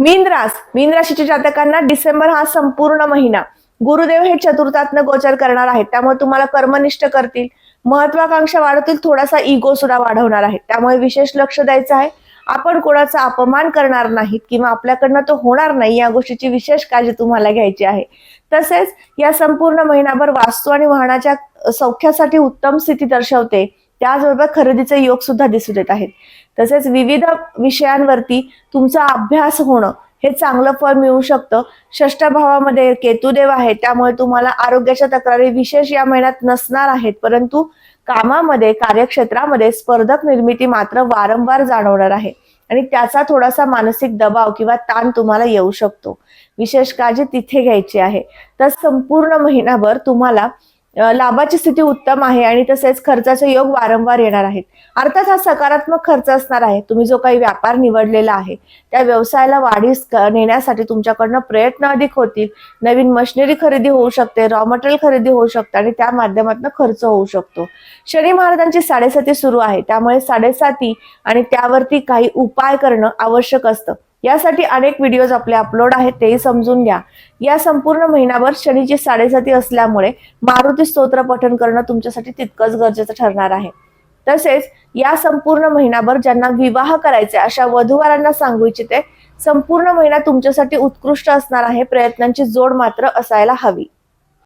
मीन रास मीन राशीच्या जातकांना डिसेंबर हा संपूर्ण महिना. गुरुदेव हे चतुर्थात्न गोचर करणार आहेत. त्यामुळे तुम्हाला कर्मनिष्ठ करतील. महत्वाकांक्षा वाढवतील. थोडासा इगो सुद्धा वाढवणार आहे त्यामुळे विशेष लक्ष द्यायचं आहे. आपण कोणाचा अपमान करणार नाहीत किंवा आपल्याकडनं तो होणार नाही या गोष्टीची विशेष काळजी तुम्हाला घ्यायची आहे. तसेच या संपूर्ण महिनाभर वास्तू आणि वाहनाच्या सौख्यासाठी उत्तम स्थिती दर्शवते. त्याचबरोबर खरेदीचे योग सुद्धा दिसून येत आहेत. तसेच विविध विषयांवरती तुमचा अभ्यास होणं हे चांगलं फळ मिळू शकतं. षष्ट भावामध्ये केतुदेव आहे त्यामुळे तुम्हाला आरोग्याच्या तक्रारी विशेष या महिन्यात नसणार आहेत. परंतु कामामध्ये कार्यक्षेत्रामध्ये स्पर्धक निर्मिती मात्र वारंवार जाणवणार आहे. आणि त्याचा थोडासा मानसिक दबाव किंवा ताण तुम्हाला येऊ शकतो. विशेष काळजी तिथे घ्यायची आहे. तर संपूर्ण महिनाभर तुम्हाला लाभाची स्थिती उत्तम आहे आणि तसेच खर्चाचे योग वारंवार येणार आहेत. अर्थात हा सकारात्मक खर्च असणार आहे. तुम्ही जो काही व्यापार निवडलेला आहे त्या व्यवसायाला वाढीस नेण्यासाठी तुमच्याकडनं प्रयत्न अधिक होतील. नवीन मशिनरी खरेदी होऊ शकते रॉ मटेरियल खरेदी होऊ शकते आणि त्या माध्यमातून खर्च होऊ शकतो. शनी महाराजांची साडेसाती सुरू आहे. त्यामुळे साडेसाती आणि त्यावरती काही उपाय करणं आवश्यक असतं. यासाठी अनेक व्हिडिओज आपले अपलोड आहेत तेही समजून घ्या. या संपूर्ण महिनाभर शनीची साडेसाती असल्यामुळे मारुती स्तोत्र पठण करणं तुमच्यासाठी तितकंच गरजेचं ठरणार आहे. तसेच या संपूर्ण महिनाभर ज्यांना विवाह करायचे अशा वधूवरांना सांगू इच्छिते संपूर्ण महिना तुमच्यासाठी उत्कृष्ट असणार आहे प्रयत्नांची जोड मात्र असायला हवी.